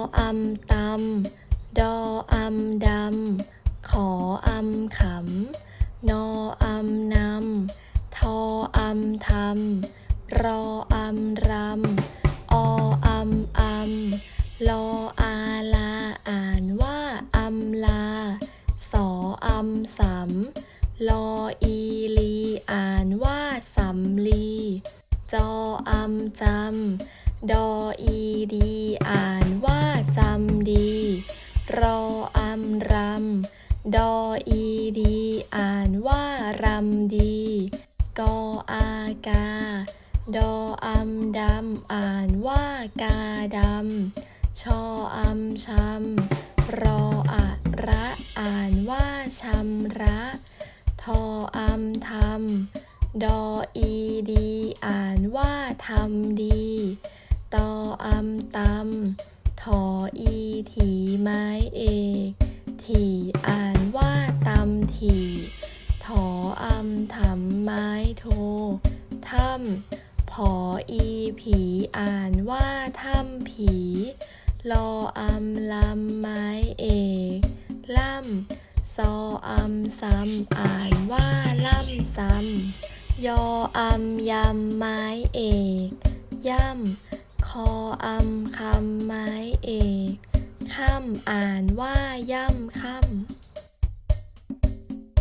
ออำตำดออำดำ ขออำขำ นออำนำ ทออำทำ รออำรำ ออำอำ ลออาลา อ่านว่าอำลา สออำสำลออีลี อ่านว่าสำลี จออำจำ ดออีดี ดออีดี อ่านว่ารำดี กออากา ดออำดำ อ่านว่ากาดำ ชออำชำรออะระ อ่านว่าชำระ ทออำทำดออีดี อ่านว่าทำดี ตออำตำถออีถีไม้เอกถีอ่าน ว่าตำถี่ถออำถำไม้โทถ้ำผออีผีอ่านว่าถ้ำผีลออำลำไม้เอกล่ำซออำซ้ำอ่านว่าล่ำซ้ำยออำยำไม้เอกย่ำคออำคำไม้เอกค่ำอ่านว่าย่ำค่ำ